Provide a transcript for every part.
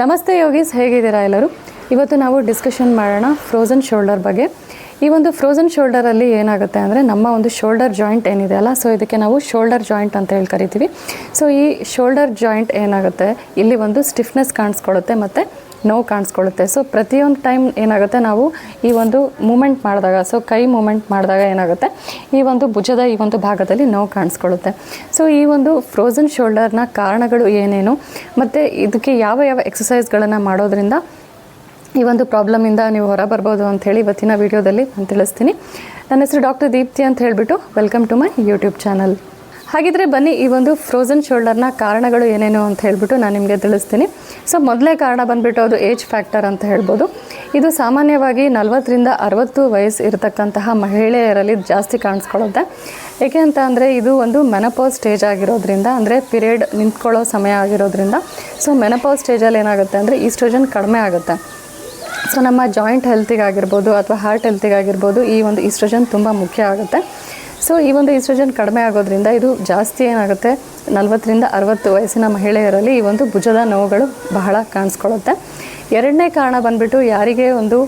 ನಮಸ್ತೆ ಯೋಗೀಸ್, ಹೇಗಿದ್ದೀರಾ ಎಲ್ಲರೂ? ಇವತ್ತು ನಾವು ಡಿಸ್ಕಷನ್ ಮಾಡೋಣ ಫ್ರೋಝನ್ ಶೋಲ್ಡರ್ ಬಗ್ಗೆ. ಈ ಒಂದು ಫ್ರೋಝನ್ ಶೋಲ್ಡರಲ್ಲಿ ಏನಾಗುತ್ತೆ ಅಂದರೆ ನಮ್ಮ ಒಂದು ಶೋಲ್ಡರ್ ಜಾಯಿಂಟ್ ಏನಿದೆ ಅಲ್ಲ ಸೊ ಇದಕ್ಕೆ ನಾವು ಶೋಲ್ಡರ್ ಜಾಯಿಂಟ್ ಅಂತ ಹೇಳಿ ಕರಿತೀವಿ. ಸೊ ಈ ಶೋಲ್ಡರ್ ಜಾಯಿಂಟ್ ಏನಾಗುತ್ತೆ? ಇಲ್ಲಿ ಒಂದು ಸ್ಟಿಫ್ನೆಸ್ ಕಾಣಿಸ್ಕೊಳುತ್ತೆ ಮತ್ತು ನೋವು ಕಾಣಿಸ್ಕೊಳ್ಳುತ್ತೆ. ಸೊ ಪ್ರತಿಯೊಂದು ಟೈಮ್ ಏನಾಗುತ್ತೆ? ನಾವು ಈ ಒಂದು ಮೂಮೆಂಟ್ ಮಾಡಿದಾಗ ಸೊ ಕೈ ಮೂಮೆಂಟ್ ಮಾಡಿದಾಗ ಏನಾಗುತ್ತೆ? ಈ ಒಂದು ಭುಜದ ಈ ಒಂದು ಭಾಗದಲ್ಲಿ ನೋವು ಕಾಣಿಸ್ಕೊಳ್ಳುತ್ತೆ. ಸೊ ಈ ಒಂದು ಫ್ರೋಝನ್ ಶೋಲ್ಡರ್ನ ಕಾರಣಗಳು ಏನೇನು? ಮತ್ತು ಇದಕ್ಕೆ ಯಾವ ಯಾವ ಎಕ್ಸಸೈಸ್ಗಳನ್ನು ಮಾಡೋದ್ರಿಂದ ಈ ಒಂದು ಪ್ರಾಬ್ಲಮಿಂದ ನೀವು ಹೊರ ಬರ್ಬೋದು ಅಂಥೇಳಿ ಇವತ್ತಿನ ವಿಡಿಯೋದಲ್ಲಿ ನಾನು ತಿಳಿಸ್ತೀನಿ. ನನ್ನ ಹೆಸರು ಡಾಕ್ಟರ್ ದೀಪ್ತಿ ಅಂತ ಹೇಳಿಬಿಟ್ಟು welcome to my YouTube channel ಹಾಗಿದ್ರೆ ಬನ್ನಿ, ಈ ಒಂದು ಫ್ರೋಝನ್ ಶೋಲ್ಡರ್ನ ಕಾರಣಗಳು ಏನೇನು ಅಂತ ಹೇಳ್ಬಿಟ್ಟು ನಾನು ನಿಮಗೆ ತಿಳಿಸ್ತೀನಿ. ಸೊ ಮೊದಲೇ ಕಾರಣ ಬಂದ್ಬಿಟ್ಟು ಅದು ಏಜ್ ಫ್ಯಾಕ್ಟರ್ ಅಂತ ಹೇಳ್ಬೋದು. ಇದು ಸಾಮಾನ್ಯವಾಗಿ ನಲವತ್ತರಿಂದ ಅರವತ್ತು ವಯಸ್ಸು ಇರತಕ್ಕಂತಹ ಮಹಿಳೆಯರಲ್ಲಿ ಜಾಸ್ತಿ ಕಾಣಿಸ್ಕೊಳ್ಳುತ್ತೆ. ಏಕೆ ಅಂತ ಅಂದರೆ, ಇದು ಒಂದು ಮೆನಪೋಸ್ ಸ್ಟೇಜ್ ಆಗಿರೋದ್ರಿಂದ, ಅಂದರೆ ಪಿರಿಯಡ್ ನಿಂತ್ಕೊಳ್ಳೋ ಸಮಯ ಆಗಿರೋದ್ರಿಂದ. ಸೊ ಮೆನಪೋಸ್ ಸ್ಟೇಜಲ್ಲಿ ಏನಾಗುತ್ತೆ ಅಂದರೆ ಈಸ್ಟ್ರೋಜನ್ ಕಡಿಮೆ ಆಗುತ್ತೆ. ಸೊ ನಮ್ಮ ಜಾಯಿಂಟ್ ಹೆಲ್ತಿಗಾಗಿರ್ಬೋದು ಅಥವಾ ಹಾರ್ಟ್ ಹೆಲ್ತಿಗಾಗಿರ್ಬೋದು ಈ ಒಂದು ಈಸ್ಟ್ರೋಜನ್ ತುಂಬ ಮುಖ್ಯ ಆಗುತ್ತೆ. ಸೊ ಈ ಒಂದು ಈಸ್ಟ್ರೋಜನ್ ಕಡಿಮೆ ಆಗೋದ್ರಿಂದ ಇದು ಜಾಸ್ತಿ ಏನಾಗುತ್ತೆ? ನಲವತ್ತರಿಂದ ಅರವತ್ತು ವಯಸ್ಸಿನ ಮಹಿಳೆಯರಲ್ಲಿ ಈ ಒಂದು ಭುಜದ ನೋವುಗಳು ಬಹಳ ಕಾಣಿಸ್ಕೊಳ್ಳುತ್ತೆ. ಎರಡನೇ ಕಾರಣ ಬಂದ್ಬಿಟ್ಟು ಯಾರಿಗೆ ಒಂದು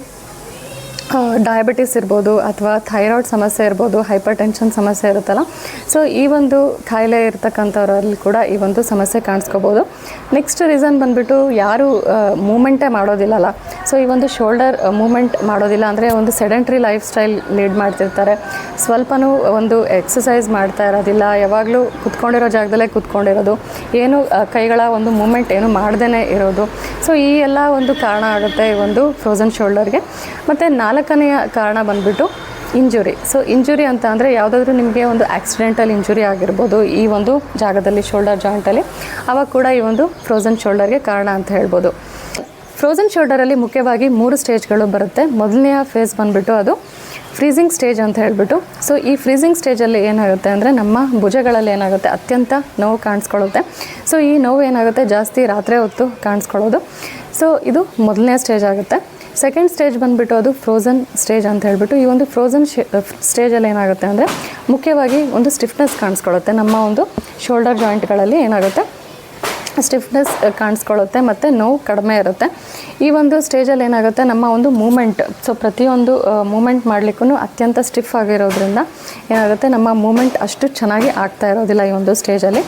ಡಯಾಬಿಟಿಸ್ ಇರ್ಬೋದು ಅಥವಾ ಥೈರಾಯ್ಡ್ ಸಮಸ್ಯೆ ಇರ್ಬೋದು ಹೈಪರ್ ಟೆನ್ಷನ್ ಸಮಸ್ಯೆ ಇರುತ್ತಲ್ಲ. ಸೊ ಈ ಒಂದು ಕಾಯಿಲೆ ಇರ್ತಕ್ಕಂಥವ್ರಲ್ಲಿ ಕೂಡ ಈ ಒಂದು ಸಮಸ್ಯೆ ಕಾಣಿಸ್ಕೋಬೋದು. ನೆಕ್ಸ್ಟ್ ರೀಸನ್ ಬಂದುಬಿಟ್ಟು ಯಾರು ಮೂಮೆಂಟೇ ಮಾಡೋದಿಲ್ಲಲ್ಲ. ಸೊ ಈ ಒಂದು ಶೋಲ್ಡರ್ ಮೂಮೆಂಟ್ ಮಾಡೋದಿಲ್ಲ ಅಂದರೆ ಒಂದು ಸೆಡೆಂಟ್ರಿ ಲೈಫ್ ಸ್ಟೈಲ್ ಲೀಡ್ ಮಾಡ್ತಿರ್ತಾರೆ. ಸ್ವಲ್ಪನೂ ಒಂದು ಎಕ್ಸಸೈಸ್ ಮಾಡ್ತಾ ಇರೋದಿಲ್ಲ. ಯಾವಾಗಲೂ ಕುತ್ಕೊಂಡಿರೋ ಜಾಗದಲ್ಲೇ ಕುತ್ಕೊಂಡಿರೋದು. ಏನು ಕೈಗಳ ಒಂದು ಮೂಮೆಂಟ್ ಏನು ಮಾಡ್ದೇ ಇರೋದು. ಸೊ ಈ ಎಲ್ಲ ಒಂದು ಕಾರಣ ಆಗುತ್ತೆ ಈ ಒಂದು ಫ್ರೋಝನ್ ಶೋಲ್ಡರ್ಗೆ ಮತ್ತು ನಾಲ್ಕನೆಯ ಕಾರಣ ಬಂದುಬಿಟ್ಟು ಇಂಜುರಿ. ಸೊ ಇಂಜುರಿ ಅಂತ ಅಂದರೆ ಯಾವುದಾದ್ರೂ ನಿಮಗೆ ಒಂದು ಆಕ್ಸಿಡೆಂಟಲ್ ಇಂಜುರಿ ಆಗಿರ್ಬೋದು, ಈ ಒಂದು ಜಾಗದಲ್ಲಿ ಶೋಲ್ಡರ್ ಜಾಯಿಂಟಲ್ಲಿ ಅವಾಗ ಕೂಡ ಈ ಒಂದು ಫ್ರೋಝನ್ ಶೋಲ್ಡರ್ಗೆ ಕಾರಣ ಅಂತ ಹೇಳ್ಬೋದು. ಫ್ರೋಝನ್ ಶೋಲ್ಡರಲ್ಲಿ ಮುಖ್ಯವಾಗಿ ಮೂರು ಸ್ಟೇಜ್ಗಳು ಬರುತ್ತೆ. ಮೊದಲನೆಯ ಫೇಸ್ ಬಂದುಬಿಟ್ಟು ಅದು ಫ್ರೀಸಿಂಗ್ ಸ್ಟೇಜ್ ಅಂತ ಹೇಳ್ಬಿಟ್ಟು. ಸೊ ಈ ಫ್ರೀಸಿಂಗ್ ಸ್ಟೇಜಲ್ಲಿ ಏನಾಗುತ್ತೆ ಅಂದರೆ ನಮ್ಮ ಭುಜಗಳಲ್ಲಿ ಏನಾಗುತ್ತೆ? ಅತ್ಯಂತ ನೋವು ಕಾಣಿಸ್ಕೊಳ್ಳುತ್ತೆ. ಸೊ ಈ ನೋವು ಏನಾಗುತ್ತೆ? ಜಾಸ್ತಿ ರಾತ್ರಿ ಹೊತ್ತು ಕಾಣಿಸ್ಕೊಳ್ಳೋದು. ಸೊ ಇದು ಮೊದಲನೇ ಸ್ಟೇಜ್ ಆಗುತ್ತೆ. ಸೆಕೆಂಡ್ ಸ್ಟೇಜ್ ಬಂದುಬಿಟ್ಟು ಅದು ಫ್ರೋಝನ್ ಸ್ಟೇಜ್ ಅಂತ ಹೇಳ್ಬಿಟ್ಟು ಈ ಒಂದು ಫ್ರೋಝನ್ ಸ್ಟೇಜಲ್ಲಿ ಏನಾಗುತ್ತೆ ಅಂದರೆ ಮುಖ್ಯವಾಗಿ ಒಂದು ಸ್ಟಿಫ್ನೆಸ್ ಕಾಣಿಸ್ಕೊಳ್ಳುತ್ತೆ. ನಮ್ಮ ಒಂದು ಶೋಲ್ಡರ್ ಜಾಯಿಂಟ್ಗಳಲ್ಲಿ ಏನಾಗುತ್ತೆ? ಸ್ಟಿಫ್ನೆಸ್ ಕಾಣಿಸ್ಕೊಳ್ಳುತ್ತೆ ಮತ್ತು ನೋವು ಕಡಿಮೆ ಇರುತ್ತೆ. ಈ ಒಂದು ಸ್ಟೇಜಲ್ಲಿ ಏನಾಗುತ್ತೆ? ನಮ್ಮ ಒಂದು ಮೂಮೆಂಟ್ ಸೊ ಪ್ರತಿಯೊಂದು ಮೂಮೆಂಟ್ ಮಾಡಲಿಕ್ಕೂ ಅತ್ಯಂತ ಸ್ಟಿಫ್ ಆಗಿರೋದ್ರಿಂದ ಏನಾಗುತ್ತೆ? ನಮ್ಮ ಮೂಮೆಂಟ್ ಅಷ್ಟು ಚೆನ್ನಾಗಿ ಆಗ್ತಾ ಇರೋದಿಲ್ಲ ಈ ಒಂದು ಸ್ಟೇಜಲ್ಲಿ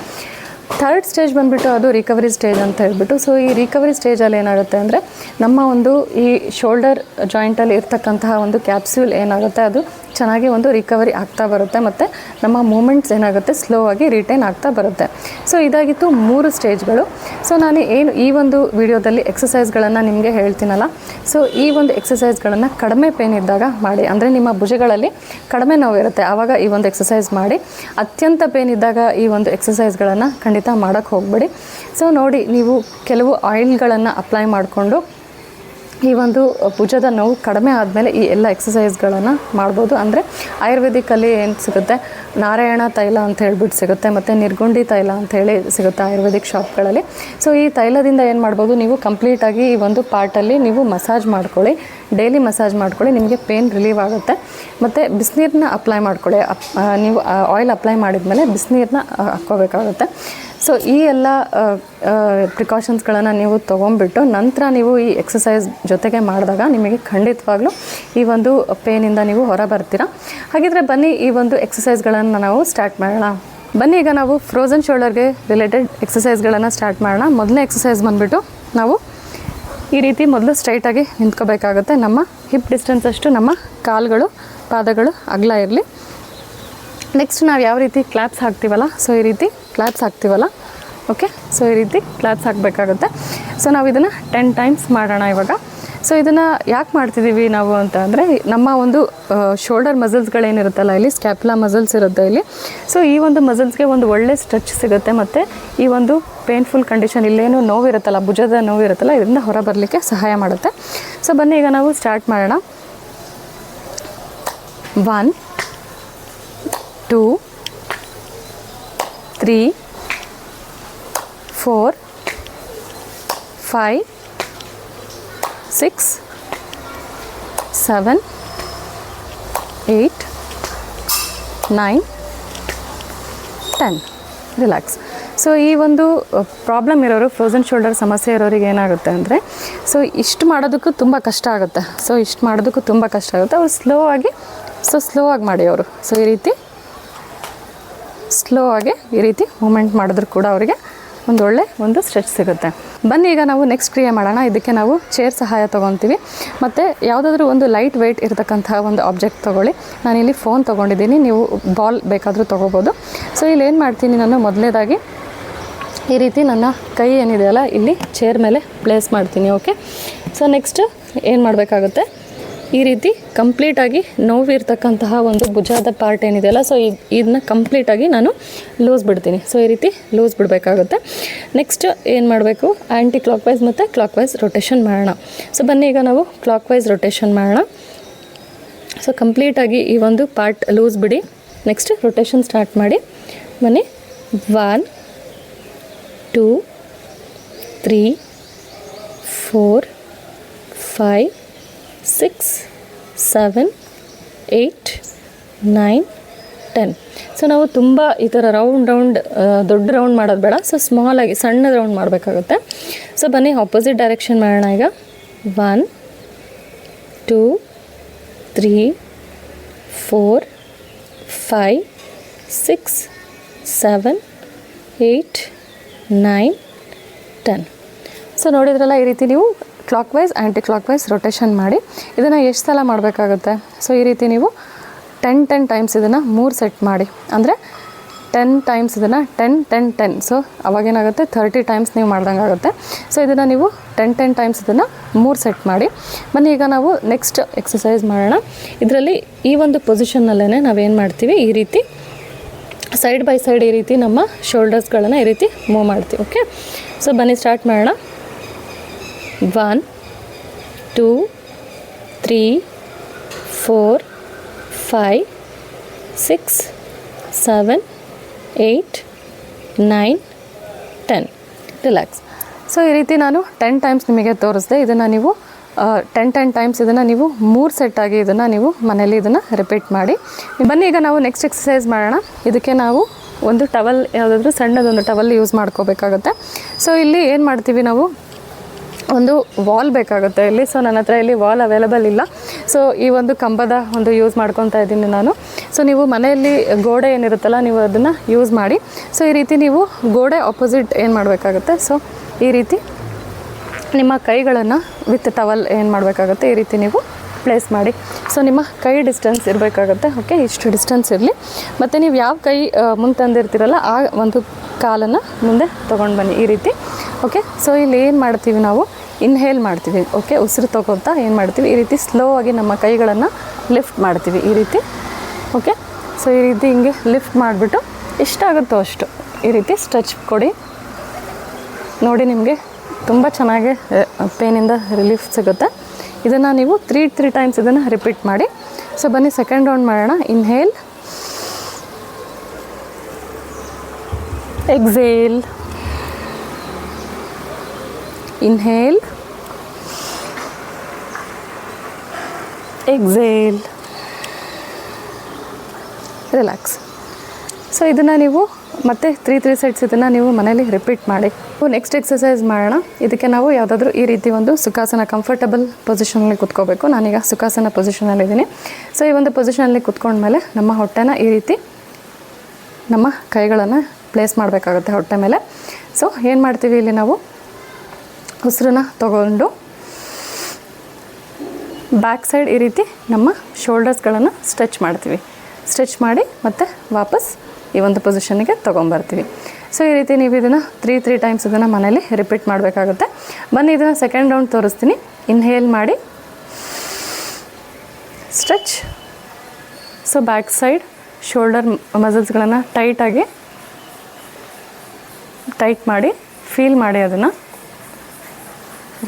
ಥರ್ಡ್ ಸ್ಟೇಜ್ ಬಂದುಬಿಟ್ಟು ಅದು ರಿಕವರಿ ಸ್ಟೇಜ್ ಅಂತ ಹೇಳ್ಬಿಟ್ಟು ಸೊ ಈ ರಿಕವರಿ ಸ್ಟೇಜಲ್ಲಿ ಏನಾಗುತ್ತೆ ಅಂದರೆ ನಮ್ಮ ಒಂದು ಈ ಶೋಲ್ಡರ್ ಜಾಯಿಂಟಲ್ಲಿ ಇರ್ತಕ್ಕಂತಹ ಒಂದು ಕ್ಯಾಪ್ಸ್ಯೂಲ್ ಏನಾಗುತ್ತೆ, ಅದು ಚೆನ್ನಾಗಿ ಒಂದು ರಿಕವರಿ ಆಗ್ತಾ ಬರುತ್ತೆ ಮತ್ತು ನಮ್ಮ ಮೂಮೆಂಟ್ಸ್ ಏನಾಗುತ್ತೆ ಸ್ಲೋ ಆಗಿ ರಿಟೈನ್ ಆಗ್ತಾ ಬರುತ್ತೆ. ಸೊ ಇದಾಗಿತ್ತು ಮೂರು ಸ್ಟೇಜ್ಗಳು. ಸೊ ನಾನು ಏನು ಈ ಒಂದು ವಿಡಿಯೋದಲ್ಲಿ ಎಕ್ಸಸೈಸ್ಗಳನ್ನು ನಿಮಗೆ ಹೇಳ್ತೀನಲ್ಲ ಸೊ ಈ ಒಂದು ಎಕ್ಸಸೈಸ್ಗಳನ್ನು ಕಡಿಮೆ ಪೇನ್ ಇದ್ದಾಗ ಮಾಡಿ, ಅಂದರೆ ನಿಮ್ಮ ಭುಜಗಳಲ್ಲಿ ಕಡಿಮೆ ನೋವು ಇರುತ್ತೆ ಆವಾಗ ಈ ಒಂದು ಎಕ್ಸಸೈಸ್ ಮಾಡಿ, ಅತ್ಯಂತ ಪೇನ್ ಇದ್ದಾಗ ಈ ಒಂದು ಎಕ್ಸಸೈಸ್ಗಳನ್ನು ಖಂಡಿತ ಮಾಡೋಕ್ಕೆ ಹೋಗಬೇಡಿ. ಸೊ ನೋಡಿ, ನೀವು ಕೆಲವು ಆಯಿಲ್ಗಳನ್ನು ಅಪ್ಲೈ ಮಾಡಿಕೊಂಡು ಈ ಒಂದು ಭುಜದ ನೋವು ಕಡಿಮೆ ಆದಮೇಲೆ ಈ ಎಲ್ಲ ಎಕ್ಸಸೈಸ್ಗಳನ್ನು ಮಾಡ್ಬೋದು. ಅಂದರೆ ಆಯುರ್ವೇದಿಕಲ್ಲಿ ಏನು ಸಿಗುತ್ತೆ? ನಾರಾಯಣ ತೈಲ ಅಂತ ಹೇಳ್ಬಿಟ್ಟು ಸಿಗುತ್ತೆ, ಮತ್ತು ನಿರ್ಗುಂಡಿ ತೈಲ ಅಂತ ಹೇಳಿ ಸಿಗುತ್ತೆ ಆಯುರ್ವೇದಿಕ್ ಶಾಪ್ಗಳಲ್ಲಿ. ಸೊ ಈ ತೈಲದಿಂದ ಏನು ಮಾಡ್ಬೋದು? ನೀವು ಕಂಪ್ಲೀಟಾಗಿ ಈ ಒಂದು ಪಾರ್ಟಲ್ಲಿ ನೀವು ಮಸಾಜ್ ಮಾಡ್ಕೊಳ್ಳಿ. ಡೈಲಿ ಮಸಾಜ್ ಮಾಡ್ಕೊಳ್ಳಿ, ನಿಮಗೆ ಪೇನ್ ರಿಲೀವ್ ಆಗುತ್ತೆ. ಮತ್ತು ಬಿಸಿನೀರನ್ನ ಅಪ್ಲೈ ಮಾಡ್ಕೊಳ್ಳಿ. ಅಪ್ ನೀವು ಆಯಿಲ್ ಅಪ್ಲೈ ಮಾಡಿದ್ಮೇಲೆ ಬಿಸಿನೀರನ್ನ ಹಾಕ್ಕೋಬೇಕಾಗುತ್ತೆ. ಸೊ, ಈ ಎಲ್ಲ ಪ್ರಿಕಾಷನ್ಸ್ಗಳನ್ನು ನೀವು ತೊಗೊಂಬಿಟ್ಟು ನಂತರ ನೀವು ಈ ಎಕ್ಸಸೈಸ್ ಜೊತೆಗೆ ಮಾಡಿದಾಗ ನಿಮಗೆ ಖಂಡಿತವಾಗ್ಲೂ ಈ ಒಂದು ಪೇನಿಂದ ನೀವು ಹೊರ ಬರ್ತೀರಾ ಹಾಗಿದ್ರೆ ಬನ್ನಿ, ಈ ಒಂದು ಎಕ್ಸಸೈಸ್ಗಳನ್ನು ನಾವು ಸ್ಟಾರ್ಟ್ ಮಾಡೋಣ. ಬನ್ನಿ, ಈಗ ನಾವು ಫ್ರೋಝನ್ ಶೋಲ್ಡರ್ಗೆ ರಿಲೇಟೆಡ್ ಎಕ್ಸಸೈಸ್ಗಳನ್ನು ಸ್ಟಾರ್ಟ್ ಮಾಡೋಣ. ಮೊದಲನೇ ಎಕ್ಸಸೈಸ್ ಬಂದುಬಿಟ್ಟು ನಾವು ಈ ರೀತಿ ಮೊದಲು ಸ್ಟ್ರೈಟಾಗಿ ನಿಂತ್ಕೋಬೇಕಾಗುತ್ತೆ. ನಮ್ಮ ಹಿಪ್ ಡಿಸ್ಟೆನ್ಸ್ ಅಷ್ಟು, ನಮ್ಮ ಕಾಲುಗಳು, ಪಾದಗಳು ಅಗಲ ಇರಲಿ. ನೆಕ್ಸ್ಟ್ ನಾವು ಯಾವ ರೀತಿ ಕ್ಲಾಪ್ಸ್ ಹಾಕ್ತೀವಲ್ಲ? ಸೊ ಈ ರೀತಿ ಕ್ಲಾಪ್ಸ್ ಹಾಕ್ತೀವಲ್ಲ? ಓಕೆ ಸೊ ಈ ರೀತಿ ಕ್ಲಾಪ್ಸ್ ಹಾಕಬೇಕಾಗುತ್ತೆ. ಸೊ ನಾವು ಇದನ್ನು ಟೆನ್ ಟೈಮ್ಸ್ ಮಾಡೋಣ ಇವಾಗ. ಸೊ ಇದನ್ನು ಯಾಕೆ ಮಾಡ್ತಿದ್ದೀವಿ ನಾವು ಅಂತ ಅಂದರೆ, ನಮ್ಮ ಒಂದು ಶೋಲ್ಡರ್ ಮಸಲ್ಸ್ಗಳೇನಿರುತ್ತಲ್ಲ ಇಲ್ಲಿ ಸ್ಕ್ಯಾಪ್ಲಾ ಮಸಲ್ಸ್ ಇರುತ್ತೆ ಇಲ್ಲಿ. ಸೊ ಈ ಒಂದು ಮಸಲ್ಸ್ಗೆ ಒಂದು ಒಳ್ಳೆ ಸ್ಟ್ರೆಚ್ ಸಿಗುತ್ತೆ ಮತ್ತು ಈ ಒಂದು ಪೇನ್ಫುಲ್ ಕಂಡೀಷನ್ ಇಲ್ಲೇನು ನೋವಿರುತ್ತಲ್ಲ, ಭುಜದ ನೋವಿರುತ್ತಲ್ಲ, ಇದರಿಂದ ಹೊರ ಬರಲಿಕ್ಕೆ ಸಹಾಯ ಮಾಡುತ್ತೆ. ಸೊ ಬನ್ನಿ, ಈಗ ನಾವು ಸ್ಟಾರ್ಟ್ ಮಾಡೋಣ. One two three four five six, seven, eight, nine, ten. Relax so ಈ ಒಂದು ಪ್ರಾಬ್ಲಮ್ ಇರೋರು ಫ್ರೋಝನ್ ಶೋಲ್ಡರ್ ಸಮಸ್ಯೆ ಇರೋರಿಗೆ ಏನಾಗುತ್ತೆ ಅಂದರೆ ಸೊ ಇಷ್ಟು ಮಾಡೋದಕ್ಕೂ ತುಂಬ ಕಷ್ಟ ಆಗುತ್ತೆ. ಸೊ ಇಷ್ಟು ಮಾಡೋದಕ್ಕೂ ತುಂಬ ಕಷ್ಟ ಆಗುತ್ತೆ. ಅವ್ರು ಸ್ಲೋ ಆಗಿ ಸೊ ಸ್ಲೋ ಆಗಿ ಮಾಡಿ ಅವರು. ಸೊ ಈ ರೀತಿ ಸ್ಲೋ ಆಗಿ ಈ ರೀತಿ ಮೂಮೆಂಟ್ ಮಾಡಿದ್ರು ಕೂಡ ಅವರಿಗೆ ಒಂದು ಒಳ್ಳೆ ಒಂದು ಸ್ಟ್ರೆಚ್ ಸಿಗುತ್ತೆ. ಬನ್ನಿ, ಈಗ ನಾವು ನೆಕ್ಸ್ಟ್ ಕ್ರಿಯೆ ಮಾಡೋಣ. ಇದಕ್ಕೆ ನಾವು ಚೇರ್ ಸಹಾಯ ತೊಗೊತೀವಿ. ಮತ್ತು ಯಾವುದಾದ್ರೂ ಒಂದು ಲೈಟ್ ವೆಯ್ಟ್ ಇರತಕ್ಕಂತಹ ಒಂದು ಆಬ್ಜೆಕ್ಟ್ ತೊಗೊಳ್ಳಿ. ನಾನಿಲ್ಲಿ ಫೋನ್ ತೊಗೊಂಡಿದ್ದೀನಿ. ನೀವು ಬಾಲ್ ಬೇಕಾದರೂ ತೊಗೋಬೋದು. ಸೊ ಇಲ್ಲಿ ಏನು ಮಾಡ್ತೀನಿ ನಾನು? ಮೊದಲನೇದಾಗಿ ಈ ರೀತಿ ನನ್ನ ಕೈ ಏನಿದೆಯಲ್ಲ, ಇಲ್ಲಿ ಚೇರ್ ಮೇಲೆ ಪ್ಲೇಸ್ ಮಾಡ್ತೀನಿ ಓಕೆ ಸೊ ನೆಕ್ಸ್ಟ್ ಏನು ಮಾಡಬೇಕಾಗುತ್ತೆ? ಈ ರೀತಿ ಕಂಪ್ಲೀಟಾಗಿ ನೋವಿರ್ತಕ್ಕಂತಹ ಒಂದು ಭುಜದ ಪಾರ್ಟ್ ಏನಿದೆಯಲ್ಲ ಸೊ ಇದನ್ನ ಕಂಪ್ಲೀಟಾಗಿ ನಾನು ಲೂಸ್ ಬಿಡ್ತೀನಿ. ಸೊ ಈ ರೀತಿ ಲೂಸ್ ಬಿಡಬೇಕಾಗುತ್ತೆ. ನೆಕ್ಸ್ಟ್ ಏನು ಮಾಡಬೇಕು? ಆ್ಯಂಟಿ ಕ್ಲಾಕ್ ವೈಸ್ ಮತ್ತು ಕ್ಲಾಕ್ ವೈಸ್ ರೊಟೇಷನ್ ಮಾಡೋಣ. ಸೊ ಬನ್ನಿ, ಈಗ ನಾವು ಕ್ಲಾಕ್ ವೈಸ್ ರೊಟೇಷನ್ ಮಾಡೋಣ ಸೊ ಕಂಪ್ಲೀಟಾಗಿ ಈ ಒಂದು ಪಾರ್ಟ್ ಲೂಸ್ ಬಿಡಿ. ನೆಕ್ಸ್ಟ್ ರೊಟೇಷನ್ ಸ್ಟಾರ್ಟ್ ಮಾಡಿ. ಬನ್ನಿ one two three four five six, seven, eight, nine, ten. So ನಾವು ತುಂಬ ಈ ಥರ ರೌಂಡ್ ರೌಂಡ್ ದೊಡ್ಡ ರೌಂಡ್ ಮಾಡೋದು ಬೇಡ. ಸೊ ಸ್ಮಾಲಾಗಿ ಸಣ್ಣ ರೌಂಡ್ ಮಾಡಬೇಕಾಗುತ್ತೆ. ಸೊ ಬನ್ನಿ ಆಪೋಸಿಟ್ ಡೈರೆಕ್ಷನ್ ಮಾಡೋಣ ಈಗ. One two three four five six seven eight nine ten so ನೋಡಿದ್ರಲ್ಲ ಈ ರೀತಿ ನೀವು ಕ್ಲಾಕ್ ವೈಸ್ ಆ್ಯಂಟಿ ಕ್ಲಾಕ್ ವೈಸ್ ರೊಟೇಷನ್ ಮಾಡಿ ಇದನ್ನು ಎಷ್ಟು ಸಲ ಮಾಡಬೇಕಾಗುತ್ತೆ? ಸೊ ಈ ರೀತಿ ನೀವು ಟೆನ್ ಟೆನ್ ಟೈಮ್ಸ್ ಇದನ್ನು ಮೂರು ಸೆಟ್ ಮಾಡಿ. ಅಂದರೆ ಟೆನ್ ಟೈಮ್ಸ್ ಇದನ್ನು ಟೆನ್ ಟೆನ್ ಟೆನ್ ಸೊ ಅವಾಗೇನಾಗುತ್ತೆ? ಥರ್ಟಿ ಟೈಮ್ಸ್ ನೀವು ಮಾಡ್ದಂಗೆ ಆಗುತ್ತೆ ಸೊ ಇದನ್ನು ನೀವು ಟೆನ್ ಟೆನ್ ಟೈಮ್ಸ್ ಇದನ್ನು ಮೂರು ಸೆಟ್ ಮಾಡಿ. ಬನ್ನಿ, ಈಗ ನಾವು ನೆಕ್ಸ್ಟ್ ಎಕ್ಸಸೈಸ್ ಮಾಡೋಣ. ಇದರಲ್ಲಿ ಈ ಒಂದು ಪೊಸಿಷನ್ನಲ್ಲೇ ನಾವೇನು ಮಾಡ್ತೀವಿ? ಈ ರೀತಿ ಸೈಡ್ ಬೈ ಸೈಡ್ ಈ ರೀತಿ ನಮ್ಮ ಶೋಲ್ಡರ್ಸ್ಗಳನ್ನು ಈ ರೀತಿ ಮೂವ್ ಮಾಡ್ತೀವಿ ಓಕೆ ಸೊ ಬನ್ನಿ ಸ್ಟಾರ್ಟ್ ಮಾಡೋಣ. One, two, three, four, five, six, seven, eight, nine, ten. Relax so ಈ ರೀತಿ ನಾನು ಟೆನ್ ಟೈಮ್ಸ್ ನಿಮಗೆ ತೋರಿಸಿದೆ. ಇದನ್ನು ನೀವು ಟೆನ್ ಟೆನ್ ಟೈಮ್ಸ್ ಇದನ್ನು ನೀವು ಮೂರು ಸೆಟ್ಟಾಗಿ ಇದನ್ನು ನೀವು ಮನೇಲಿ ಇದನ್ನು ರಿಪೀಟ್ ಮಾಡಿ. ಬನ್ನಿ, ಈಗ ನಾವು ನೆಕ್ಸ್ಟ್ ಎಕ್ಸಸೈಸ್ ಮಾಡೋಣ. ಇದಕ್ಕೆ ನಾವು ಒಂದು ಟವಲ್, ಯಾವುದಾದ್ರೂ ಸಣ್ಣದೊಂದು ಟವಲ್ ಯೂಸ್ ಮಾಡ್ಕೋಬೇಕಾಗುತ್ತೆ. ಸೊ ಇಲ್ಲಿ ಏನು ಮಾಡ್ತೀವಿ ನಾವು? ಒಂದು ವಾಲ್ ಬೇಕಾಗುತ್ತೆ ಇಲ್ಲಿ. ಸೊ ನನ್ನ ಹತ್ರ ಇಲ್ಲಿ ವಾಲ್ ಅವೈಲಬಲ್ ಇಲ್ಲ. ಸೊ ಈ ಒಂದು ಕಂಬದ ಒಂದು ಯೂಸ್ ಮಾಡ್ಕೊತಾ ಇದ್ದೀನಿ ನಾನು. ಸೊ ನೀವು ಮನೆಯಲ್ಲಿ ಗೋಡೆ ಏನಿರುತ್ತಲ್ಲ, ನೀವು ಅದನ್ನು ಯೂಸ್ ಮಾಡಿ. ಸೊ ಈ ರೀತಿ ನೀವು ಗೋಡೆ ಆಪೋಸಿಟ್ ಏನು ಮಾಡಬೇಕಾಗುತ್ತೆ? ಸೊ ಈ ರೀತಿ ನಿಮ್ಮ ಕೈಗಳನ್ನು ವಿತ್ ಟವಲ್ ಏನು ಮಾಡಬೇಕಾಗುತ್ತೆ? ಈ ರೀತಿ ನೀವು ಪ್ಲೇಸ್ ಮಾಡಿ. ಸೊ ನಿಮ್ಮ ಕೈ ಡಿಸ್ಟೆನ್ಸ್ ಇರಬೇಕಾಗುತ್ತೆ. ಓಕೆ ಇಷ್ಟು ಡಿಸ್ಟೆನ್ಸ್ ಇರಲಿ. ಮತ್ತು ನೀವು ಯಾವ ಕೈ ಮುಂದೆ ತಂದಿರ್ತೀರಲ್ಲ, ಆ ಒಂದು ಕಾಲನ್ನು ಮುಂದೆ ತೊಗೊಂಡು ಬನ್ನಿ ಈ ರೀತಿ ಓಕೆ ಸೊ ಇಲ್ಲಿ ಏನು ಮಾಡ್ತೀವಿ ನಾವು? ಇನ್ಹೇಲ್ ಮಾಡ್ತೀವಿ ಓಕೆ ಉಸಿರು ತೊಗೊತಾ ಏನು ಮಾಡ್ತೀವಿ? ಈ ರೀತಿ ಸ್ಲೋ ಆಗಿ ನಮ್ಮ ಕೈಗಳನ್ನು ಲಿಫ್ಟ್ ಮಾಡ್ತೀವಿ ಈ ರೀತಿ ಓಕೆ ಸೊ ಈ ರೀತಿ ಹಿಂಗೆ ಲಿಫ್ಟ್ ಮಾಡಿಬಿಟ್ಟು ಎಷ್ಟಾಗುತ್ತೋ ಅಷ್ಟು ಈ ರೀತಿ ಸ್ಟ್ರೆಚ್ ಕೊಡಿ. ನೋಡಿ ನಿಮಗೆ ತುಂಬ ಚೆನ್ನಾಗಿ ಪೇನಿಂದ ರಿಲೀಫ್ ಸಿಗುತ್ತೆ. ಇದನ್ನು ನೀವು ತ್ರೀ ತ್ರೀ ಟೈಮ್ಸ್ ಇದನ್ನು ರಿಪೀಟ್ ಮಾಡಿ. ಸೊ ಬನ್ನಿ ಸೆಕೆಂಡ್ ರೌಂಡ್ ಮಾಡೋಣ. Inhale exhale inhale exhale relax so ಇದನ್ನು ನೀವು ಮತ್ತೆ ತ್ರೀ ತ್ರೀ ಸೆಟ್ಸ್ ಇದನ್ನು ನೀವು ಮನೇಲಿ ರಿಪೀಟ್ ಮಾಡಿ. ನೆಕ್ಸ್ಟ್ ಎಕ್ಸಸೈಸ್ ಮಾಡೋಣ. ಇದಕ್ಕೆ ನಾವು ಯಾವುದಾದ್ರೂ ಈ ರೀತಿ ಒಂದು ಸುಖಾಸನ ಕಂಫರ್ಟಬಲ್ ಪೊಸಿಷನಲ್ಲಿ ಕುತ್ಕೋಬೇಕು. ನಾನೀಗ ಸುಖಾಸನ ಪೊಸಿಷನಲ್ಲಿದ್ದೀನಿ ಸೊ ಈ ಒಂದು ಪೊಸಿಷನಲ್ಲಿ ಕುತ್ಕೊಂಡ್ಮೇಲೆ ನಮ್ಮ ಹೊಟ್ಟೆನ ಈ ರೀತಿ ನಮ್ಮ ಕೈಗಳನ್ನು ಪ್ಲೇಸ್ ಮಾಡಬೇಕಾಗುತ್ತೆ ಹೊಟ್ಟೆ ಮೇಲೆ. ಸೊ ಏನು ಮಾಡ್ತೀವಿ ಇಲ್ಲಿ ನಾವು? ಉಸಿರನ್ನ ತೊಗೊಂಡು ಬ್ಯಾಕ್ ಸೈಡ್ ಈ ರೀತಿ ನಮ್ಮ ಶೋಲ್ಡರ್ಸ್ಗಳನ್ನು ಸ್ಟ್ರೆಚ್ ಮಾಡ್ತೀವಿ. ಸ್ಟ್ರೆಚ್ ಮಾಡಿ ಮತ್ತು ವಾಪಸ್ ಈ ಒಂದು ಪೊಸಿಷನ್ಗೆ ತೊಗೊಂಬರ್ತೀವಿ. ಸೊ ಈ ರೀತಿ ನೀವು ಇದನ್ನು ತ್ರೀ ತ್ರೀ ಟೈಮ್ಸ್ ಇದನ್ನು ಮನೇಲಿ ರಿಪೀಟ್ ಮಾಡಬೇಕಾಗುತ್ತೆ. ಬನ್ನಿ, ಇದನ್ನು ಸೆಕೆಂಡ್ ರೌಂಡ್ ತೋರಿಸ್ತೀನಿ. ಇನ್ಹೇಲ್ ಮಾಡಿ. Stretch so back side shoulder ಮಸಲ್ಸ್ಗಳನ್ನು ಟೈಟಾಗಿ ಟೈಟ್ ಮಾಡಿ ಫೀಲ್ ಮಾಡಿ ಅದನ್ನು.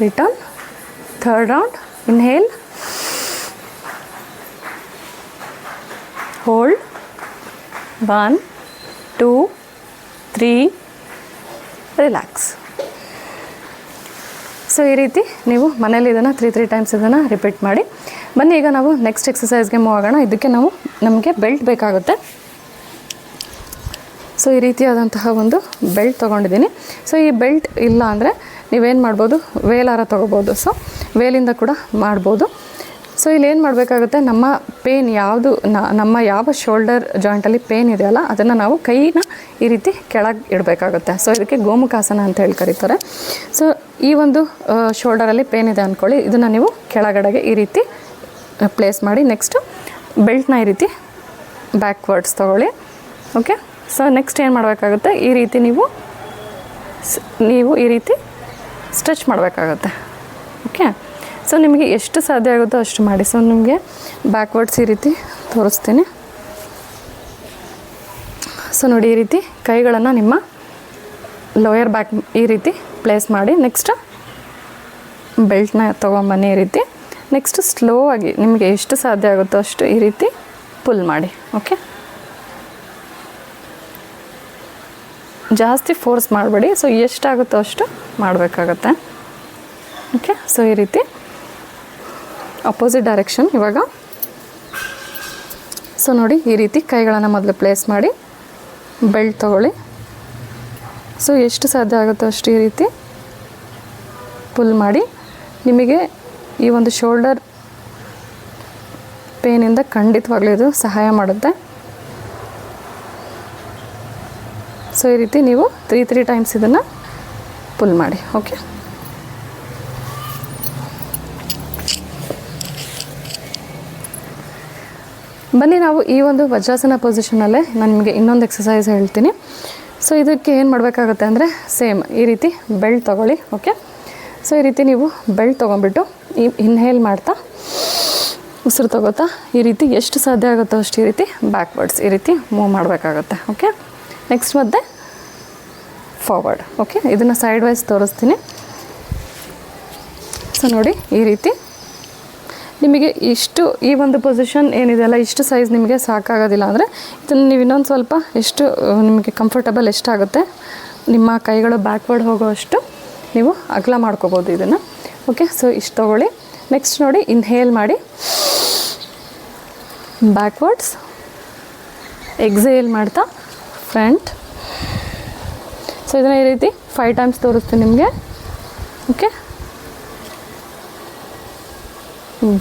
Return third round inhale hold one two three relax so ಈ ರೀತಿ ನೀವು ಮನೇಲಿ ಇದನ್ನು ತ್ರೀ ತ್ರೀ ಟೈಮ್ಸ್ ಇದನ್ನು ರಿಪೀಟ್ ಮಾಡಿ. ಬನ್ನಿ, ಈಗ ನಾವು ನೆಕ್ಸ್ಟ್ ಎಕ್ಸಸೈಸ್ಗೆ ಮೂವ್ ಆಗೋಣ. ಇದಕ್ಕೆ ನಾವು ನಮಗೆ ಬೆಲ್ಟ್ ಬೇಕಾಗುತ್ತೆ. ಸೊ ಈ ರೀತಿಯಾದಂತಹ ಒಂದು ಬೆಲ್ಟ್ ತೊಗೊಂಡಿದ್ದೀನಿ. ಸೊ ಈ ಬೆಲ್ಟ್ ಇಲ್ಲ ಅಂದರೆ ನೀವೇನು ಮಾಡ್ಬೋದು, ವೇಲಾರ ತೊಗೋಬೋದು. ಸೊ ವೇಲಿಂದ ಕೂಡ ಮಾಡ್ಬೋದು. ಸೊ ಇಲ್ಲಿ ಏನು ಮಾಡಬೇಕಾಗುತ್ತೆ, ನಮ್ಮ ಪೇನ್ ಯಾವುದು ನಮ್ಮ ಯಾವ ಶೋಲ್ಡರ್ ಜಾಯಿಂಟಲ್ಲಿ ಪೇನ್ ಇದೆಯಲ್ಲ, ಅದನ್ನು ನಾವು ಕೈನ ಈ ರೀತಿ ಕೆಳಗೆ ಇಡಬೇಕಾಗುತ್ತೆ. ಸೊ ಇದಕ್ಕೆ ಗೋಮುಖಾಸನ ಅಂತ ಹೇಳಿ ಕರೀತಾರೆ. ಸೊ ಈ ಒಂದು ಶೋಲ್ಡರಲ್ಲಿ ಪೇನ್ ಇದೆ ಅಂದ್ಕೊಳ್ಳಿ ಇದನ್ನು ನೀವು ಕೆಳಗಡೆಗೆ ಈ ರೀತಿ ಪ್ಲೇಸ್ ಮಾಡಿ ನೆಕ್ಸ್ಟು ಬೆಲ್ಟ್ನ ಈ ರೀತಿ ಬ್ಯಾಕ್ವರ್ಡ್ಸ್ ತೊಗೊಳ್ಳಿ. ಓಕೆ ಸೊ ನೆಕ್ಸ್ಟ್ ಏನು ಮಾಡಬೇಕಾಗುತ್ತೆ? ಈ ರೀತಿ ನೀವು ನೀವು ಈ ರೀತಿ ಸ್ಟ್ರೆಚ್ ಮಾಡಬೇಕಾಗುತ್ತೆ. ಓಕೆ ಸೊ ನಿಮಗೆ ಎಷ್ಟು ಸಾಧ್ಯ ಆಗುತ್ತೋ ಅಷ್ಟು ಮಾಡಿ. ಸೊ ನಿಮಗೆ ಬ್ಯಾಕ್ವರ್ಡ್ಸ್ ಈ ರೀತಿ ತೋರಿಸ್ತೀನಿ. ಸೊ ನೋಡಿ ಈ ರೀತಿ ಕೈಗಳನ್ನು ನಿಮ್ಮ ಲೋಯರ್ ಬ್ಯಾಕ್ ಈ ರೀತಿ ಪ್ಲೇಸ್ ಮಾಡಿ. ನೆಕ್ಸ್ಟ್ ಬೆಲ್ಟ್ನ ತೊಗೊಂಬನ್ನಿ ಈ ರೀತಿ. ನೆಕ್ಸ್ಟ್ ಸ್ಲೋ ಆಗಿ ನಿಮಗೆ ಎಷ್ಟು ಸಾಧ್ಯ ಆಗುತ್ತೋ ಅಷ್ಟು ಈ ರೀತಿ ಪುಲ್ ಮಾಡಿ. ಓಕೆ ಜಾಸ್ತಿ ಫೋರ್ಸ್ ಮಾಡಬೇಡಿ. ಸೊ ಎಷ್ಟಾಗುತ್ತೋ ಅಷ್ಟು ಮಾಡಬೇಕಾಗತ್ತೆ. ಓಕೆ ಸೊ ಈ ರೀತಿ ಅಪೋಸಿಟ್ ಡೈರೆಕ್ಷನ್ ಇವಾಗ. ಸೊ ನೋಡಿ, ಈ ರೀತಿ ಕೈಗಳನ್ನು ಮೊದಲು ಪ್ಲೇಸ್ ಮಾಡಿ ಬೆಲ್ಟ್ ತೊಗೊಳ್ಳಿ. ಸೊ ಎಷ್ಟು ಸಾಧ್ಯ ಆಗುತ್ತೋ ಅಷ್ಟು ಈ ರೀತಿ ಪುಲ್ ಮಾಡಿ. ನಿಮಗೆ ಈ ಒಂದು ಶೋಲ್ಡರ್ ಪೇನಿಂದ ಖಂಡಿತವಾಗ್ಲೂ ಇದು ಸಹಾಯ ಮಾಡುತ್ತೆ. ಸೊ ಈ ರೀತಿ ನೀವು ತ್ರೀ ತ್ರೀ ಟೈಮ್ಸ್ ಇದನ್ನು ಪುಲ್ ಮಾಡಿ ಓಕೆ ಬನ್ನಿ ನಾವು ಈ ಒಂದು ವಜ್ರಾಸನ ಪೊಸಿಷನಲ್ಲೇ ನಾನು ನಿಮಗೆ ಇನ್ನೊಂದು ಎಕ್ಸಸೈಸ್ ಹೇಳ್ತೀನಿ. ಸೊ ಇದಕ್ಕೆ ಏನು ಮಾಡಬೇಕಾಗುತ್ತೆ ಅಂದರೆ ಸೇಮ್ ಈ ರೀತಿ ಬೆಲ್ಟ್ ತೊಗೊಳ್ಳಿ ಓಕೆ ಸೊ ಈ ರೀತಿ ನೀವು ಬೆಲ್ಟ್ ತೊಗೊಂಬಿಟ್ಟು ಈ ಇನ್ಹೇಲ್ ಮಾಡ್ತಾ, ಉಸಿರು ತೊಗೋತಾ, ಈ ರೀತಿ ಎಷ್ಟು ಸಾಧ್ಯ ಆಗುತ್ತೋ ಅಷ್ಟು ಈ ರೀತಿ ಬ್ಯಾಕ್ವರ್ಡ್ಸ್ ಈ ರೀತಿ ಮೂವ್ ಮಾಡಬೇಕಾಗತ್ತೆ ಓಕೆ ನೆಕ್ಸ್ಟ್ ಮತ್ತೆ ಫಾರ್ವರ್ಡ್ ಓಕೆ ಇದನ್ನು ಸೈಡ್ ವೈಸ್ ತೋರಿಸ್ತೀನಿ. ಸೊ ನೋಡಿ, ಈ ರೀತಿ. ನಿಮಗೆ ಇಷ್ಟು, ಈ ಒಂದು ಪೊಸಿಷನ್ ಏನಿದೆಯಲ್ಲ ಇಷ್ಟು ಸೈಜ್ ನಿಮಗೆ ಸಾಕಾಗೋದಿಲ್ಲ ಅಂದರೆ ಇದನ್ನು ನೀವು ಇನ್ನೊಂದು ಸ್ವಲ್ಪ ಎಷ್ಟು ನಿಮಗೆ ಕಂಫರ್ಟಬಲ್ ಎಷ್ಟಾಗುತ್ತೆ, ನಿಮ್ಮ ಕೈಗಳು ಬ್ಯಾಕ್ವರ್ಡ್ ಹೋಗೋಷ್ಟು ನೀವು ಅಗಲ ಮಾಡ್ಕೋಬೋದು ಇದನ್ನು. ಓಕೆ ಸೊ ಇಷ್ಟು ತೊಗೊಳ್ಳಿ. ನೆಕ್ಸ್ಟ್ ನೋಡಿ ಇನ್ಹೇಲ್ ಮಾಡಿ. ಬ್ಯಾಕ್ವರ್ಡ್ಸ್ ಎಕ್ಸೇಲ್ ಮಾಡ್ತಾ. ಫ್ರಂಟ್. ಸೊ ಇದನ್ನು ಈ ರೀತಿ ಫೈವ್ ಟೈಮ್ಸ್ ತೋರಿಸ್ತೀನಿ ನಿಮಗೆ. Okay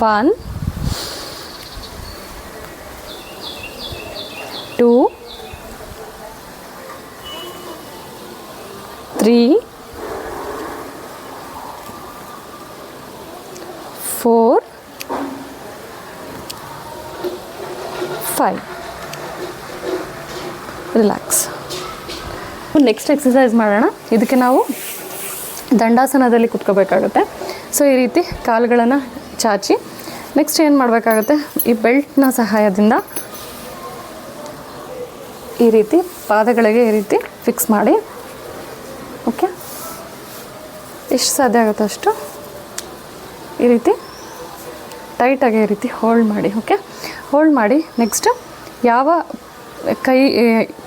one two three relax next exercise ಮಾಡೋಣ. ಇದಕ್ಕೆ ನಾವು ದಂಡಾಸನದಲ್ಲಿ ಕುತ್ಕೋಬೇಕಾಗುತ್ತೆ. ಸೊ ಈ ರೀತಿ ಕಾಲುಗಳನ್ನು ಚಾಚಿ ನೆಕ್ಸ್ಟ್ ಏನು ಮಾಡಬೇಕಾಗುತ್ತೆ? ಈ ಬೆಲ್ಟ್ನ ಸಹಾಯದಿಂದ ಈ ರೀತಿ ಪಾದಗಳಿಗೆ ಈ ರೀತಿ ಫಿಕ್ಸ್ ಮಾಡಿ. ಓಕೆ ಎಷ್ಟು ಸಾಧ್ಯ ಆಗುತ್ತೋ ಅಷ್ಟು? ಈ ರೀತಿ ಟೈಟಾಗಿ ಈ ರೀತಿ ಹೋಲ್ಡ್ ಮಾಡಿ. ಓಕೆ ಹೋಲ್ಡ್ ಮಾಡಿ. ನೆಕ್ಸ್ಟ್ ಯಾವ ಕೈ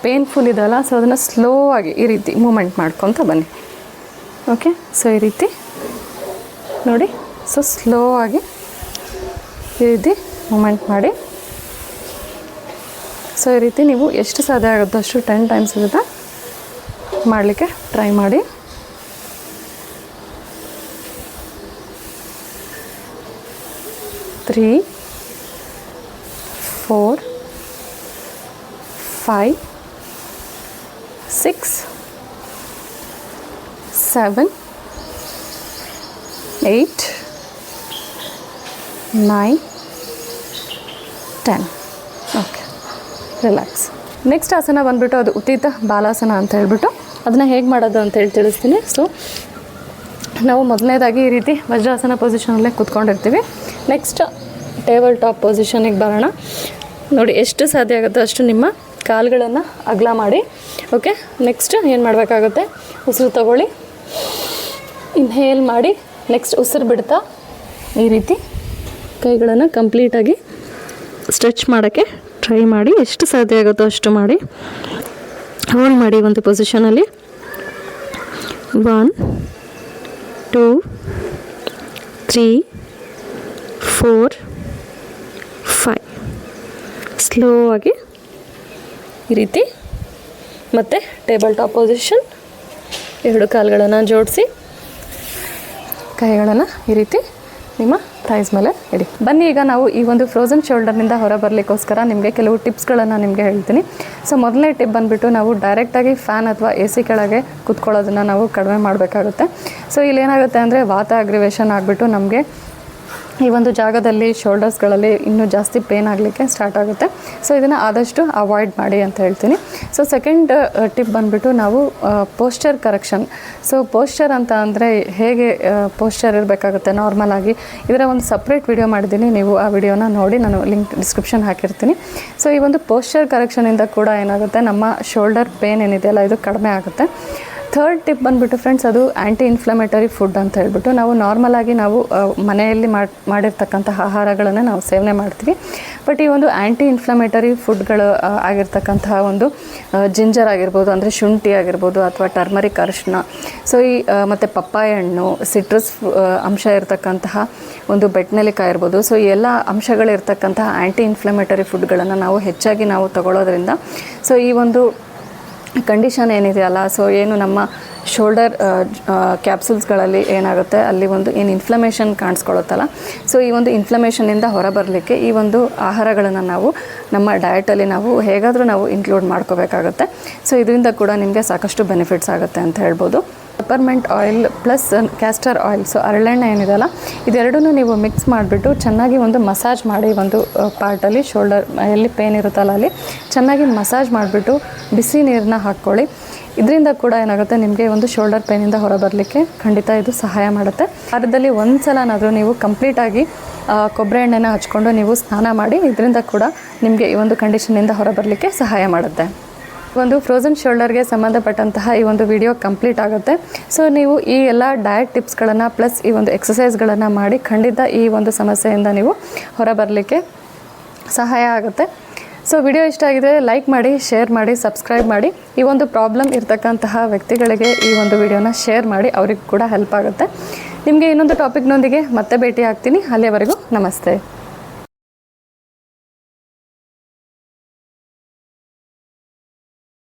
ಪೇನ್ಫುಲ್ ಇದೆಯಲ್ಲ ಸೊ ಅದನ್ನು ಸ್ಲೋ ಆಗಿ ಈ ರೀತಿ ಮೂಮೆಂಟ್ ಮಾಡ್ಕೊತ ಬನ್ನಿ. ಓಕೆ ಸೊ ಈ ರೀತಿ ನೋಡಿ ಸೊ ಸ್ಲೋ ಆಗಿ ಈ ರೀತಿ ಮೂಮೆಂಟ್ ಮಾಡಿ. ಸೊ ಈ ರೀತಿ ನೀವು ಎಷ್ಟು ಸಾಧ್ಯ ಆಗುತ್ತೋ ಅಷ್ಟು ಟೆನ್ ಟೈಮ್ಸ್ ಇದನ್ನು ಮಾಡಲಿಕ್ಕೆ ಟ್ರೈ ಮಾಡಿ. Three four five six seven, eight, nine, ten okay relax next asana ಬಂದುಬಿಟ್ಟು ಅದು ಉತ್ತೀತ ಬಾಲಾಸನ ಅಂತ ಹೇಳ್ಬಿಟ್ಟು ಅದನ್ನು ಹೇಗೆ ಮಾಡೋದು ಅಂತ ಹೇಳಿ ತಿಳಿಸ್ತೀನಿ. ಸೊ ನಾವು ಮೊದಲನೇದಾಗಿ ಈ ರೀತಿ ವಜ್ರಾಸನ ಪೊಸಿಷನಲ್ಲೇ ಕೂತ್ಕೊಂಡಿರ್ತೀವಿ. ನೆಕ್ಸ್ಟ್ ಟೇಬಲ್ ಟಾಪ್ ಪೊಸಿಷನಿಗೆ ಬರೋಣ. ನೋಡಿ ಎಷ್ಟು ಸಾಧ್ಯ ಆಗುತ್ತೋ ಅಷ್ಟು ನಿಮ್ಮ ಕಾಲುಗಳನ್ನು ಅಗಲ ಮಾಡಿ. ಓಕೆ ನೆಕ್ಸ್ಟ್ ಏನು ಮಾಡಬೇಕಾಗುತ್ತೆ? ಉಸಿರು ತಗೊಳ್ಳಿ. ಇನ್ಹೇಲ್ ಮಾಡಿ ನೆಕ್ಸ್ಟ್ ಉಸಿರು ಬಿಡ್ತಾ ಈ ರೀತಿ ಕೈಗಳನ್ನು ಕಂಪ್ಲೀಟಾಗಿ ಸ್ಟ್ರೆಚ್ ಮಾಡೋಕ್ಕೆ ಟ್ರೈ ಮಾಡಿ. ಎಷ್ಟು ಸಾಧ್ಯ ಆಗುತ್ತೋ ಅಷ್ಟು ಮಾಡಿ. ಹೋಲ್ಡ್ ಮಾಡಿ ಒಂದು ಪೊಸಿಷನಲ್ಲಿ one two three four five slow ಆಗಿ ಈ ರೀತಿ. ಮತ್ತು ಟೇಬಲ್ ಟಾಪ್ ಪೊಸಿಷನ್ ಎರಡು ಕಾಲುಗಳನ್ನು ಜೋಡಿಸಿ. ಕೈಗಳನ್ನು ಈ ರೀತಿ ನಿಮ್ಮ ಪ್ರೈಸ್ ಮೇಲೆ ಇಡಿ. ಬನ್ನಿ ಈಗ ನಾವು ಈ ಒಂದು ಫ್ರೋಝನ್ ಶೋಲ್ಡರ್ನಿಂದ ಹೊರ ಬರಲಿಕ್ಕೋಸ್ಕರ ನಿಮಗೆ ಕೆಲವು ಟಿಪ್ಸ್ಗಳನ್ನು ನಿಮಗೆ ಹೇಳ್ತೀನಿ. ಸೊ ಮೊದಲನೇ ಟಿಪ್ ಬಂದುಬಿಟ್ಟು ನಾವು ಡೈರೆಕ್ಟಾಗಿ ಫ್ಯಾನ್ ಅಥವಾ ಎ ಸಿ ಕೆಳಗೆ ಕೂತ್ಕೊಳ್ಳೋದನ್ನು ನಾವು ಕಡಿಮೆ ಮಾಡಬೇಕಾಗುತ್ತೆ. ಸೊ ಇಲ್ಲಿ ಏನಾಗುತ್ತೆ ಅಂದರೆ ವಾತ ಅಗ್ರಿವೇಶನ್ ಆಗಿಬಿಟ್ಟು ನಮಗೆ ಈ ಒಂದು ಜಾಗದಲ್ಲಿ ಶೋಲ್ಡರ್ಸ್ಗಳಲ್ಲಿ ಇನ್ನೂ ಜಾಸ್ತಿ ಪೇನ್ ಆಗಲಿಕ್ಕೆ ಸ್ಟಾರ್ಟ್ ಆಗುತ್ತೆ. ಸೊ, ಇದನ್ನು ಆದಷ್ಟು ಅವಾಯ್ಡ್ ಮಾಡಿ ಅಂತ ಹೇಳ್ತೀನಿ. ಸೊ, ಸೆಕೆಂಡ್ ಟಿಪ್ ಬಂದುಬಿಟ್ಟು ನಾವು ಪೋಸ್ಚರ್ ಕರೆಕ್ಷನ್. ಸೊ, ಪೋಸ್ಚರ್ ಅಂತ ಅಂದರೆ ಹೇಗೆ ಪೋಸ್ಚರ್ ಇರಬೇಕಾಗುತ್ತೆ? ನಾರ್ಮಲ್ ಆಗಿ ಇದರ ಒಂದು ಸಪ್ರೇಟ್ ವಿಡಿಯೋ ಮಾಡಿದ್ದೀನಿ. ನೀವು ಆ ವಿಡಿಯೋನ ನೋಡಿ, ನಾನು ಲಿಂಕ್ ಡಿಸ್ಕ್ರಿಪ್ಷನ್ ಹಾಕಿರ್ತೀನಿ. ಸೊ, ಈ ಒಂದು ಪೋಸ್ಚರ್ ಕರೆಕ್ಷನಿಂದ ಕೂಡ ಏನಾಗುತ್ತೆ? ನಮ್ಮ ಶೋಲ್ಡರ್ ಪೇನ್ ಏನಿದೆಯಲ್ಲ, ಇದು ಕಡಿಮೆ ಆಗುತ್ತೆ. ಥರ್ಡ್ ಟಿಪ್ ಬಂದುಬಿಟ್ಟು ಫ್ರೆಂಡ್ಸ್ ಅದು ಆ್ಯಂಟಿ ಇನ್ಫ್ಲಮೇಟರಿ ಫುಡ್ ಅಂತ ಹೇಳ್ಬಿಟ್ಟು ನಾವು ನಾರ್ಮಲಾಗಿ ನಾವು ಮನೆಯಲ್ಲಿ ಮಾಡಿ, ಮಾಡಿರ್ತಕ್ಕಂಥ ಆಹಾರಗಳನ್ನು ನಾವು ಸೇವನೆ ಮಾಡ್ತೀವಿ. ಬಟ್ ಈ ಒಂದು ಆ್ಯಂಟಿ ಇನ್ಫ್ಲಮೇಟರಿ ಫುಡ್ಗಳು ಆಗಿರ್ತಕ್ಕಂತಹ ಒಂದು ಜಿಂಜರ್ ಆಗಿರ್ಬೋದು, ಅಂದರೆ ಶುಂಠಿ ಆಗಿರ್ಬೋದು ಅಥವಾ ಟರ್ಮರಿಕ್ ಅರಿಶಿನ ಸೊ ಈ ಮತ್ತು ಪಪ್ಪಾಯ ಹಣ್ಣು ಸಿಟ್ರಸ್ ಅಂಶ ಇರತಕ್ಕಂತಹ ಒಂದು ಬೆಟ್ನೆಲಿಕಾಯಿ ಇರ್ಬೋದು. ಸೊ ಈ ಎಲ್ಲ ಅಂಶಗಳಿರ್ತಕ್ಕಂತಹ ಆ್ಯಂಟಿ ಇನ್ಫ್ಲಮೇಟರಿ ಫುಡ್ಗಳನ್ನು ನಾವು ಹೆಚ್ಚಾಗಿ ನಾವು ತಗೊಳ್ಳೋದ್ರಿಂದ ಸೊ ಈ ಒಂದು ಕಂಡೀಷನ್ ಏನಿದೆಯಲ್ಲ ಸೊ ಏನು ನಮ್ಮ ಶೋಲ್ಡರ್ ಕ್ಯಾಪ್ಸುಲ್ಸ್ಗಳಲ್ಲಿ ಏನಾಗುತ್ತೆ, ಅಲ್ಲಿ ಒಂದು ಏನು ಇನ್ಫ್ಲಮೇಷನ್ ಕಾಣಿಸ್ಕೊಳ್ಳುತ್ತಲ್ಲ. ಸೊ ಈ ಒಂದು ಇನ್ಫ್ಲಮೇಷನಿಂದ ಹೊರಬರಲಿಕ್ಕೆ ಈ ಒಂದು ಆಹಾರಗಳನ್ನು ನಾವು ನಮ್ಮ ಡಯಟಲ್ಲಿ ನಾವು ಹೇಗಾದರೂ ನಾವು ಇನ್ಕ್ಲೂಡ್ ಮಾಡ್ಕೋಬೇಕಾಗುತ್ತೆ. ಸೊ ಇದರಿಂದ ಕೂಡ ನಿಮಗೆ ಸಾಕಷ್ಟು ಬೆನಿಫಿಟ್ಸ್ ಆಗುತ್ತೆ ಅಂತ ಹೇಳ್ಬೋದು. Peppermint oil plus castor oil so ಅರಳೆಣ್ಣೆ ಏನಿದೆಯಲ್ಲ, ಇದೆರಡನ್ನೂ ನೀವು ಮಿಕ್ಸ್ ಮಾಡಿಬಿಟ್ಟು ಚೆನ್ನಾಗಿ ಒಂದು ಮಸಾಜ್ ಮಾಡಿ ಒಂದು ಪಾರ್ಟಲ್ಲಿ ಶೋಲ್ಡರ್ ಎಲ್ಲಿ ಪೇನ್ ಇರುತ್ತಲ್ಲ ಅಲ್ಲಿ, ಚೆನ್ನಾಗಿ ಮಸಾಜ್ ಮಾಡಿಬಿಟ್ಟು ಬಿಸಿ ನೀರನ್ನ ಹಾಕ್ಕೊಳ್ಳಿ. ಇದರಿಂದ ಕೂಡ ಏನಾಗುತ್ತೆ, ನಿಮಗೆ ಒಂದು ಶೋಲ್ಡರ್ ಪೇನಿಂದ ಹೊರಬರಲಿಕ್ಕೆ ಖಂಡಿತ ಇದು ಸಹಾಯ ಮಾಡುತ್ತೆ. ವಾರದಲ್ಲಿ ಒಂದು ಸಲನಾದರೂ ನೀವು ಕಂಪ್ಲೀಟಾಗಿ ಕೊಬ್ಬರಿ ಎಣ್ಣೆನ ಹಚ್ಕೊಂಡು ನೀವು ಸ್ನಾನ ಮಾಡಿ, ಇದರಿಂದ ಕೂಡ ನಿಮಗೆ ಈ ಒಂದು ಕಂಡೀಷನಿಂದ ಹೊರಬರಲಿಕ್ಕೆ ಸಹಾಯ ಮಾಡುತ್ತೆ. ಒಂದು ಫ್ರೋಝನ್ ಶೋಲ್ಡರ್ಗೆ ಸಂಬಂಧಪಟ್ಟಂತಹ ಈ ಒಂದು ವಿಡಿಯೋ ಕಂಪ್ಲೀಟ್ ಆಗುತ್ತೆ. ಸೊ ನೀವು ಈ ಎಲ್ಲ ಡಯಟ್ ಟಿಪ್ಸ್ಗಳನ್ನು ಪ್ಲಸ್ ಈ ಒಂದು ಎಕ್ಸಸೈಸ್ಗಳನ್ನು ಮಾಡಿ ಖಂಡಿತ ಈ ಒಂದು ಸಮಸ್ಯೆಯಿಂದ ನೀವು ಹೊರಬರಲಿಕ್ಕೆ ಸಹಾಯ ಆಗುತ್ತೆ. ಸೊ ವಿಡಿಯೋ ಇಷ್ಟ ಆಗಿದೆ ಲೈಕ್ ಮಾಡಿ ಶೇರ್ ಮಾಡಿ ಸಬ್ಸ್ಕ್ರೈಬ್ ಮಾಡಿ. ಈ ಒಂದು ಪ್ರಾಬ್ಲಮ್ ಇರತಕ್ಕಂತಹ ವ್ಯಕ್ತಿಗಳಿಗೆ ಈ ಒಂದು ವಿಡಿಯೋನ ಶೇರ್ ಮಾಡಿ, ಅವ್ರಿಗೆ ಕೂಡ ಹೆಲ್ಪ್ ಆಗುತ್ತೆ. ನಿಮಗೆ ಇನ್ನೊಂದು ಟಾಪಿಕ್ನೊಂದಿಗೆ ಮತ್ತೆ ಭೇಟಿ ಆಗ್ತೀನಿ ಅಲ್ಲಿಯವರೆಗೂ ನಮಸ್ತೆ.